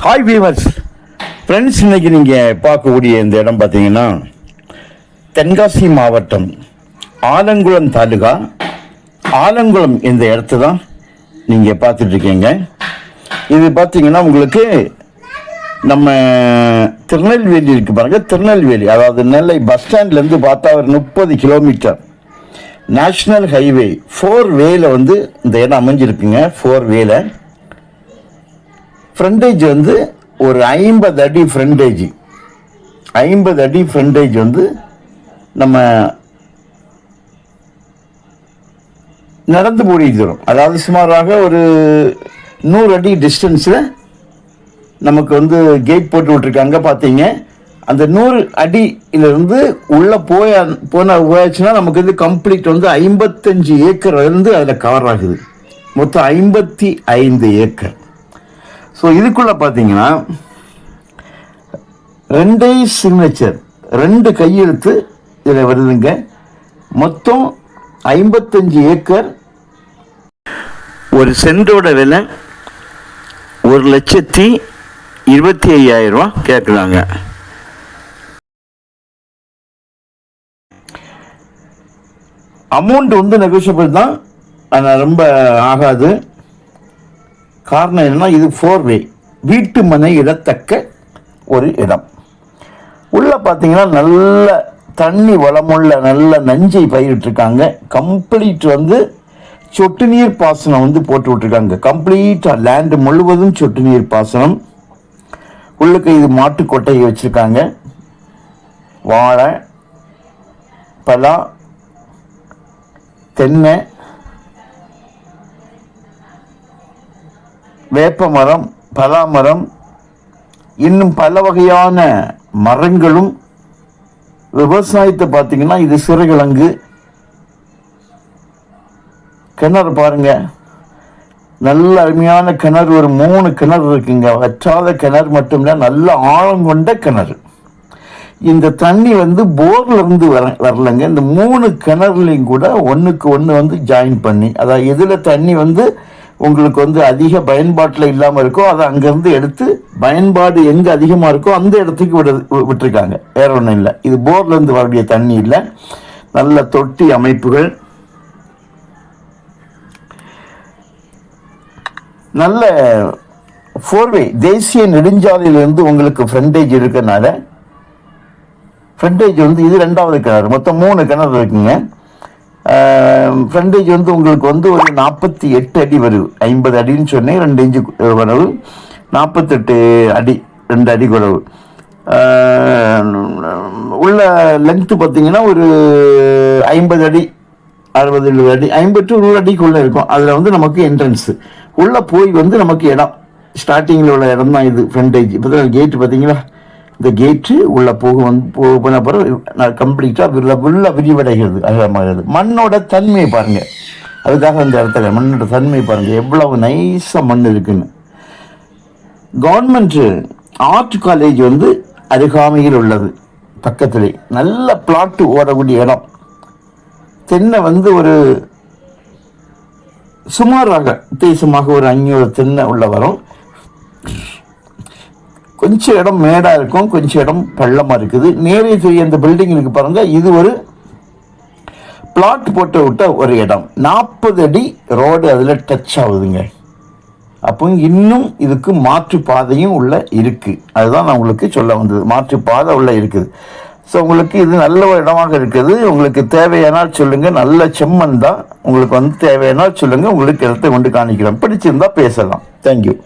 Hi viewers friends இன்னைக்கு நீங்கள் பார்க்கக்கூடிய இந்த இடம் பார்த்தீங்கன்னா தென்காசி மாவட்டம் ஆலங்குளம் தாலுகா. ஆலங்குளம் இந்த இடத்த தான் நீங்கள் பார்த்துட்ருக்கீங்க இது பார்த்தீங்கன்னா உங்களுக்கு நம்ம திருநெல்வேலி இருக்கு பாருங்கள் திருநெல்வேலி. அதாவது நெல்லை பஸ் ஸ்டாண்ட்லேருந்து பார்த்தா ஒரு முப்பது கிலோமீட்டர் நேஷ்னல் ஹைவே ஃபோர் வேல வந்து இந்த இடம் அமைஞ்சிருக்குங்க ஃபோர் வேல ஃப்ரண்டேஜ் வந்து ஒரு ஐம்பது அடி ஃப்ரண்டேஜ் ஐம்பது அடி ஃப்ரண்டேஜ் வந்து நம்ம நடந்து போடி அதாவது சுமாராக ஒரு நூறு அடி டிஸ்டன்ஸில் நமக்கு வந்து கேட் போட்டு விட்ருக்காங்க பார்த்தீங்க. அந்த நூறு அடியிலிருந்து உள்ளே போய போன போயாச்சுன்னா நமக்கு வந்து கம்ப்ளீட் வந்து ஐம்பத்தஞ்சு ஏக்கர் வந்து அதில் கவர் ஆகுது. மொத்தம் ஐம்பத்தி ஐந்து ஏக்கர். ஸோ இதுக்குள்ளே பார்த்தீங்கன்னா ரெண்டே சிக்னேச்சர் ரெண்டு கையெழுத்து இதில் வருதுங்க. மொத்தம் ஐம்பத்தஞ்சு ஏக்கர். ஒரு சென்டோட விலை ஒரு லட்சத்தி இருபத்தி ஐயாயிரம் ரூபா கேட்குறாங்க. அமௌண்ட் வந்து நெகோஷியபிள் தான். ஆனால் ரொம்ப ஆகாது. காரணம் என்னன்னா இது ஃபோர் வே வீட்டு மனை இடத்தக்க ஒரு இடம். உள்ளே பார்த்தீங்கன்னா நல்ல தண்ணி வளமுள்ள நல்ல நஞ்சை பயிரிட்டிருக்காங்க. கம்ப்ளீட் வந்து சொட்டு நீர் பாசனம் வந்து போட்டு விட்ருக்காங்க கம்ப்ளீட்டாக லேண்டு முழுவதும் சொட்டு நீர் பாசனம். உள்ளுக்கு இது மாட்டு கொட்டையை வச்சுருக்காங்க. வாழை பலா தென்னை வேப்ப மரம் இன்னும் பல வகையான மரங்களும் விவசாயத்தை பார்த்தீங்கன்னா இது சிறுகிழங்கு. கிணறு பாருங்க. நல்ல அருமையான கிணறு ஒரு மூணு கிணறு இருக்குங்க. வற்றாத கிணறு மட்டும் இல்லை நல்ல ஆழம் கொண்ட கிணறு. இந்த தண்ணி வந்து போர்ல இருந்து வர வரலங்க. இந்த மூணு கிணறுலையும் கூட ஒன்றுக்கு ஒன்று வந்து ஜாயின் பண்ணி அதாவது இதில் தண்ணி வந்து உங்களுக்கு வந்து அதிக பயன்பாட்டில் இல்லாமல் இருக்கோ அதை அங்கேருந்து எடுத்து பயன்பாடு எங்கே அதிகமாக இருக்கோ அந்த இடத்துக்கு விட விட்டுருக்காங்க. வேற ஒன்றும் இல்லை. இது போர்லேருந்து வரக்கூடிய தண்ணி இல்லை. நல்ல தொட்டி அமைப்புகள். நல்ல ஃபோர்வே தேசிய நெடுஞ்சாலையிலிருந்து உங்களுக்கு ஃப்ரண்டேஜ் இருக்கனால ஃப்ரண்டேஜ் வந்து இது ரெண்டாவது கிணறு. மொத்தம் மூணு கிணறு இருக்குங்க. ஃப்ரண்டேஜ் வந்து உங்களுக்கு வந்து ஒரு நாற்பத்தி எட்டு அடி வருது ஐம்பது அடின்னு சொன்னேன் ரெண்டு இன்ச்சு வரவு. நாற்பத்தெட்டு அடி ரெண்டு அடி குறவு உள்ள லென்த்து பார்த்தீங்கன்னா ஒரு ஐம்பது அடி அறுபது எழுபது அடி ஐம்பத்து நூறு அடிக்குள்ளே இருக்கும். அதில் வந்து நமக்கு என்ட்ரன்ஸு உள்ளே போய் வந்து நமக்கு இடம். ஸ்டார்டிங்கில் உள்ள இடம் தான் இது ஃப்ரண்டேஜ் இப்போ கேட்டு பார்த்தீங்களா? இந்த கேட்டு உள்ளே போக வந்து போன பிறகு நான் கம்ப்ளீட்டாக உள்ள உள்ள விரிவடைகிறது அகலமாகிறது மண்ணோட தன்மையை பாருங்கள் அதுக்காக அந்த இடத்துல மண்ணோட தன்மையை பாருங்கள் எவ்வளவு நைஸாக மண் இருக்குன்னு. கவர்மெண்ட்டு ஆர்ட் காலேஜ் வந்து அருகாமையில் உள்ளது. பக்கத்திலே. நல்ல பிளாட்டு ஓடக்கூடிய இடம். தென்னை வந்து ஒரு சுமாராக உத்தேசமாக ஒரு அஞ்சூறு தென்னை உள்ள வரும். கொஞ்சம் இடம் மேடாக இருக்கும் கொஞ்சம் இடம் பள்ளமாக இருக்குது. நேரே தெரிய அந்த பில்டிங் இருக்கு பாருங்க. இது ஒரு பிளாட் போட்டு விட்ட ஒரு இடம். நாற்பது அடி ரோடு அதில் டச் ஆகுதுங்க. அப்போ இன்னும் இதுக்கு மாற்று பாதையும் உள்ள இருக்குது அதுதான் நான் உங்களுக்கு சொல்ல வந்தது. மாற்று பாதை உள்ள இருக்குது. ஸோ உங்களுக்கு இது நல்ல ஒரு இடமாக இருக்குது. உங்களுக்கு தேவையானால் சொல்லுங்கள் நல்ல செம்மண் தான். உங்களுக்கு வந்து தேவையானால் சொல்லுங்கள் உங்களுக்கு இடத்தை கொண்டு காணிக்கிறோம் பிடிச்சிருந்தால் பேசலாம். தேங்க்யூ